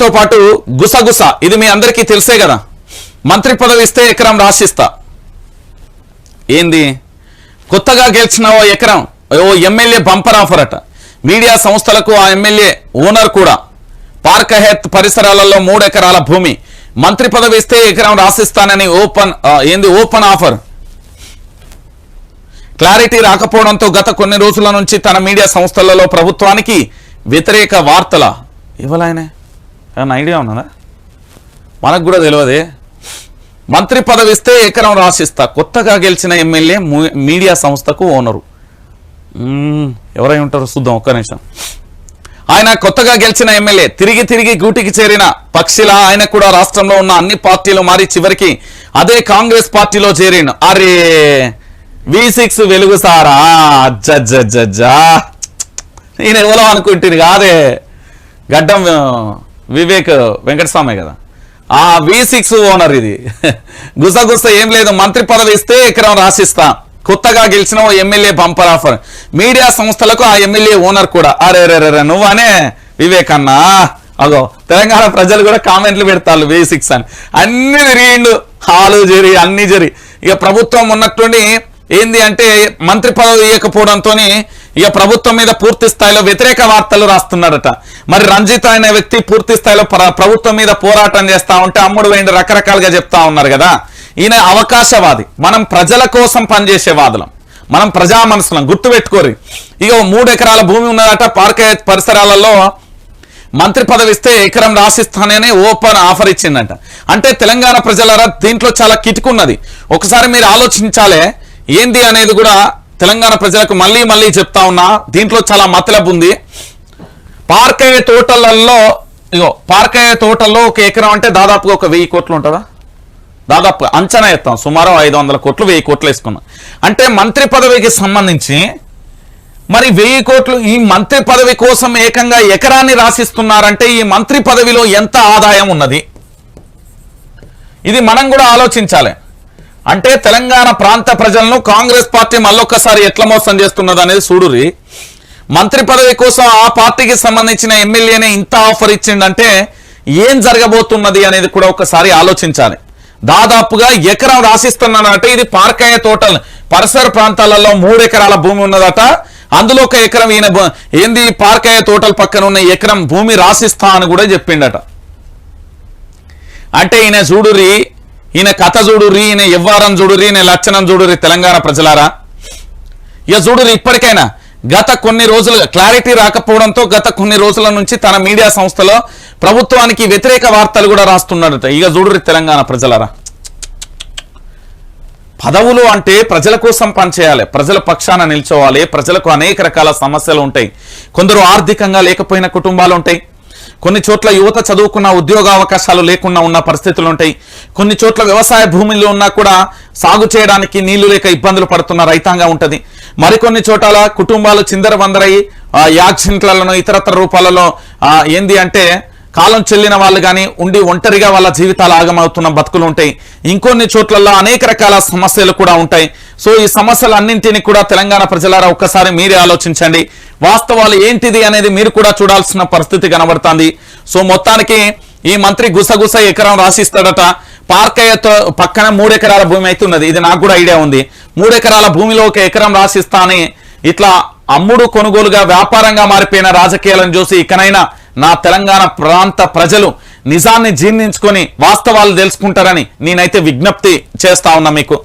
పేరుతో పాటు గుసగుస ఇది మీ అందరికీ తెలిసే కదా. మంత్రి పదవి ఇస్తే ఎకరం రాసిస్తా. ఏంది? కొత్తగా గెలిచిన ఓ ఎకరం? ఓ ఎమ్మెల్యే బంపర్ ఆఫర్ అట. మీడియా సంస్థలకు ఆ ఎమ్మెల్యే ఓనర్ కూడా. పార్క్ హెత్ పరిసరాలలో మూడు ఎకరాల భూమి. మంత్రి పదవి ఇస్తే ఎకరం రాసిస్తానని ఓపెన్ ఏంది? Open offer. క్లారిటీ రాకపోవడంతో గత కొన్ని రోజుల నుంచి తన మీడియా సంస్థలలో ప్రభుత్వానికి వ్యతిరేక వార్తల. ఇవ్వలాయనే ఏమన్నా ఐడియా ఉన్నదా? మనకు కూడా తెలియదే మంత్రి పదవి ఇస్తే ఎకరం రాసిస్తా కొత్తగా గెలిచిన ఎమ్మెల్యే మీడియా సంస్థకు ఓనరు. ఎవరై ఉంటారో చూద్దాం ఒక్క నిమిషం. ఆయన కొత్తగా గెలిచిన ఎమ్మెల్యే తిరిగి తిరిగి గూటికి చేరిన పక్షిలా ఆయన కూడా రాష్ట్రంలో ఉన్న అన్ని పార్టీలు మారి చివరికి అదే కాంగ్రెస్ పార్టీలో చేరిన. అరే వి సిక్స్ వెలుగు సారా? అజ్జజ్జజ్జా నేను ఎవరో అనుకుంటుంది కాదే. గడ్డం వివేక్ వెంకటస్వామి కదా. ఆ వి సిక్స్ ఓనర్ ఇది. గుసగుస ఏం లేదు మంత్రి పదవి ఇస్తే ఎకరం రాసిస్తా. కొత్తగా గెలిచిన ఓ ఎమ్మెల్యే బంపర్ ఆఫర్. మీడియా సంస్థలకు ఆ ఎమ్మెల్యే ఓనర్ కూడా. అరే రే రే నువ్వనే వివేక్ అన్నా. అగో తెలంగాణ ప్రజలు కూడా కామెంట్లు పెడతారు వి సిక్స్ అని. అన్ని తిరిగిండు. హాలు జరి అన్ని జరి. ఇక ప్రభుత్వం ఉన్నట్టుండి ఏంది అంటే మంత్రి పదవి ఇవ్వకపోవడంతో ఇక ప్రభుత్వం మీద పూర్తి స్థాయిలో వ్యతిరేక వార్తలు రాస్తున్నాడట మరి రంజిత్ అనే వ్యక్తి పూర్తి స్థాయిలో ప్రభుత్వం మీద పోరాటం చేస్తా ఉంటే అమ్ముడు వేయండి రకరకాలుగా చెప్తా ఉన్నారు కదా. ఈయన అవకాశవాది. మనం ప్రజల కోసం పనిచేసే వాదులం. మనం ప్రజా మనసులం. గుర్తుపెట్టుకోరు. ఇక మూడు ఎకరాల భూమి ఉన్నదట. పార్క్ పరిసరాలలో మంత్రి పదవి ఇస్తే ఎకరం రాసిస్తానని ఓపెన్ ఆఫర్ ఇచ్చిందంట. అంటే తెలంగాణ ప్రజలరా దీంట్లో చాలా కిటుకున్నది. ఒకసారి మీరు ఆలోచించాలే. ఏంది అనేది కూడా తెలంగాణ ప్రజలకు మళ్ళీ మళ్ళీ చెప్తా ఉన్నా దీంట్లో చాలా మతలబు ఉంది. పార్కయ్య తోటలలో ఇగో పార్కయ్య తోటల్లో ఒక ఎకరం అంటే దాదాపుగా ఒక వెయ్యి కోట్లు ఉంటుందా? దాదాపు అంచనా ఎత్తాం సుమారు ఐదు వందల కోట్లు వెయ్యి కోట్లు వేసుకున్నాం. అంటే మంత్రి పదవికి సంబంధించి మరి వెయ్యి కోట్లు ఈ మంత్రి పదవి కోసం ఏకంగా ఎకరాన్ని రాసిస్తున్నారంటే ఈ మంత్రి పదవిలో ఎంత ఆదాయం ఉన్నది? ఇది మనం కూడా ఆలోచించాలి. అంటే తెలంగాణ ప్రాంత ప్రజలను కాంగ్రెస్ పార్టీ మళ్ళొక్కసారి ఎట్లా మోసం చేస్తున్నది అనేది చూడురి మంత్రి పదవి కోసం ఆ పార్టీకి సంబంధించిన ఎమ్మెల్యేనే ఇంత ఆఫర్ ఇచ్చిండంటే ఏం జరగబోతున్నది అనేది కూడా ఒకసారి ఆలోచించాలి. దాదాపుగా ఎకరం రాసిస్తున్నానంటే ఇది పార్కయ్య తోటలు పరిసర ప్రాంతాలలో మూడు ఎకరాల భూమి ఉన్నదట. అందులో ఒక ఎకరం ఈయన ఏంది పార్కయ్య తోటల పక్కన ఉన్న ఎకరం భూమి రాసిస్తా అని కూడా చెప్పిండట. అంటే ఈయన చూడురి ఈయన కథ చూడుర్రి ఈయన ఎవ్వారం చూడుర్రి ఈయన లక్షణం చూడుర్రి తెలంగాణ ప్రజలారా? ఇక చూడుర్రి ఇప్పటికైనా గత కొన్ని రోజులు క్లారిటీ రాకపోవడంతో గత కొన్ని రోజుల నుంచి తన మీడియా సంస్థలో ప్రభుత్వానికి వ్యతిరేక వార్తలు కూడా రాస్తున్నాడట ఇక చూడుర్రి తెలంగాణ ప్రజలారా? పదవులు అంటే ప్రజల కోసం పనిచేయాలి. ప్రజల పక్షాన నిల్చోవాలి. ప్రజలకు అనేక రకాల సమస్యలు ఉంటాయి. కొందరు ఆర్థికంగా లేకపోయిన కుటుంబాలు ఉంటాయి. కొన్ని చోట్ల యువత చదువుకున్న ఉద్యోగ అవకాశాలు లేకుండా ఉన్న పరిస్థితులు ఉంటాయి. కొన్ని చోట్ల వ్యవసాయ భూమిలో ఉన్నా కూడా సాగు చేయడానికి నీళ్ళు లేక ఇబ్బందులు పడుతున్న రైతాంగం ఉంటుంది. మరికొన్ని చోట్ల కుటుంబాలు చిందర వందరై యాక్సిడెంట్లలో ఇతరత్ర రూపాలలో ఏంది అంటే కాలం చెల్లిన వాళ్ళు కానీ ఉండి ఒంటరిగా వాళ్ళ జీవితాలు ఆగమవుతున్న బతుకులు ఉంటాయి. ఇంకొన్ని చోట్లలో అనేక రకాల సమస్యలు కూడా ఉంటాయి. సో ఈ సమస్యలన్నింటినీ కూడా తెలంగాణ ప్రజలారా ఒక్కసారి మీరే ఆలోచించండి. వాస్తవాలు ఏంటిది అనేది మీరు కూడా చూడాల్సిన పరిస్థితి కనబడుతుంది. సో మొత్తానికి ఈ మంత్రి గుసగుస ఎకరం రాసిస్తాడట. పార్కయ్యతో పక్కన మూడెకరాల భూమి అయితే ఉన్నది ఇది నాకు కూడా ఐడియా ఉంది. మూడెకరాల భూమిలో ఒక ఎకరం రాసిస్తా అని ఇట్లా అమ్ముడు కొనుగోలుగా వ్యాపారంగా మారిపోయిన రాజకీయాలను చూసి ఇకనైనా నా తెలంగాణ ప్రాంత ప్రజలు నిజాన్ని జీర్ణించుకొని వాస్తవాలు తెలుసుకుంటారని నేనైతే విజ్ఞప్తి చేస్తా ఉన్నా మీకు.